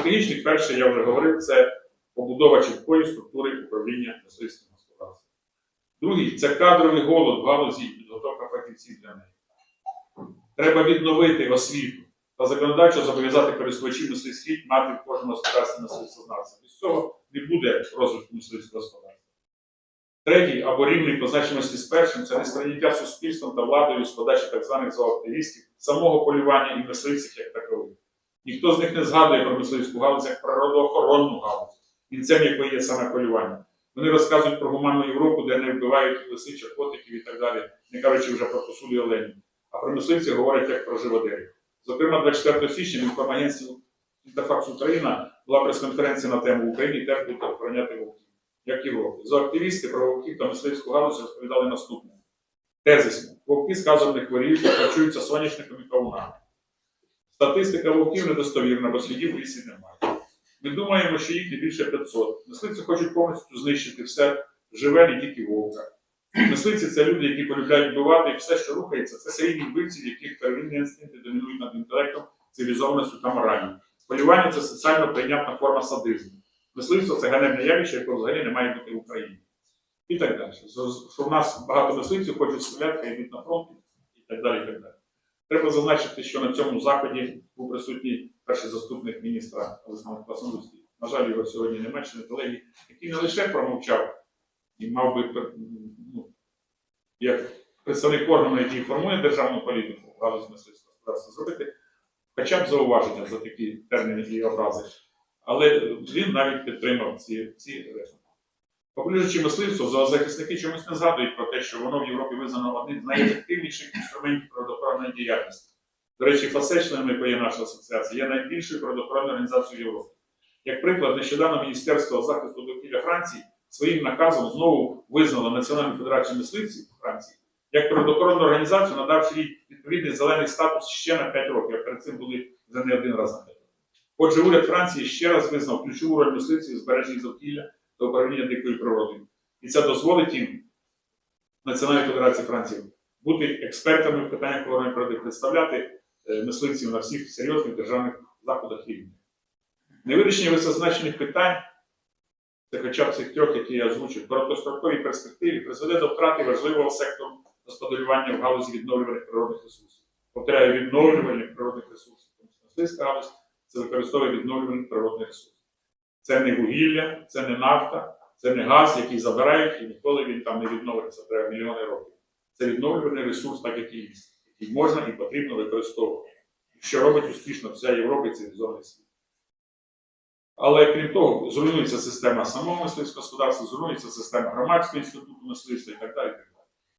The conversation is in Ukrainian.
стратегічних, перше, я вже говорив, це побудова чіткої структури управління мисливським господарством. Другий це кадровий голод в галузі підготовка фахівців для неї. Треба відновити освіту та законодавчо зобов'язати користувачів мисливських мати в кожному господарстві мисливцезнавця. Без цього не буде розвитку мисливського господарства. Третій або рівний по значимості з першим це несприйняття суспільством та владою з подачі так званих зооактивістів, самого полювання і мисливців як такових. Ніхто з них не згадує про мисливську галузь як природоохоронну галузь, кінцем якої є саме полювання. Вони розказують про гуманну Європу, де не вбивають лисичих, котиків і так далі, не кажучи вже про посулі оленів. А про мисливців говорять як про живодерів. Зокрема, 24 січня в інформагентстві Інтерфакс Україна була прес-конференція на тему Україні теж будуть охороняти вовків, як Європи. Зооактивісти про вовків та мисливську галузь розповідали наступне. Тезисно. Вовки сказано не хворіють, харчуються соняшником і кавунами. Статистика вовків недостовірна, бо слідів в лісі немає. Ми думаємо, що їх не більше 500. Мисливці хочуть повністю знищити все живе, не тільки вовка. Мисливці це люди, які полюбляють вбивати, і все, що рухається, це серійні вбивці, яких первинні інстинкти домінують над інтелектом, цивілізованістю та моралью. Полювання це соціально прийнятна форма садизму. Мисливство це ганебне явище, якого взагалі не має бути в Україні. І так далі. Що в нас багато мисливців хочуть стріляти, йдуть на фронт і так далі. І так далі. Треба зазначити, що на цьому заході був присутній перший заступник міністра Олександр Класновський. На жаль, його сьогодні немає, член колегії, який не лише промовчав і мав би ну, як представник органу, який формує державну політику галузі мисливського господарства, зробити хоча б зауваження за такі терміни і образи. Але він навіть підтримав ці, ці реформи. Популюючи мисливство, зоозахисники чомусь не згадують про те, що воно в Європі визнано одним з найефективніших інструментів природоохоронної діяльності. До речі, ФАСЕ, членом якої є наша асоціація, є найбільшою природоохоронною організацією Європи. Як приклад, нещодавно Міністерство захисту довкілля Франції своїм наказом знову визнало Національну федерацію мисливців Франції як природоохоронну організацію, надавши їй відповідний зелений статус ще на 5 років, а перед цим були вже не один раз на 5 років. Отже, уряд Франції ще раз визнав ключову роль мисливців в збереженні довкілля та управління дикою природою. І це дозволить їм Національній Федерації Франції бути експертами в питаннях охорони природи, представляти е, мисливців на всіх серйозних державних заходах рівня. Невирішення висозначених питань, це хоча б цих трьох, які я озвучив, в короткостроковій перспективі призведе до втрати важливого сектору господарювання в галузі відновлюваних природних ресурсів. Повторяю, відновлювальних природних ресурсів. Тому що галузь це використовує відновлювальний природний ресурс. Це не вугілля, це не нафта, це не газ, який забирають, і ніколи він там не відновиться, треба мільйони років. Це відновлювальний ресурс, так як і ліс, який можна і потрібно використовувати. Що робить успішно вся Європа і цивілізований світ. Але крім того, зруйнується система самого мисливського господарства, зруйнується система громадського інституту мисливства і так далі.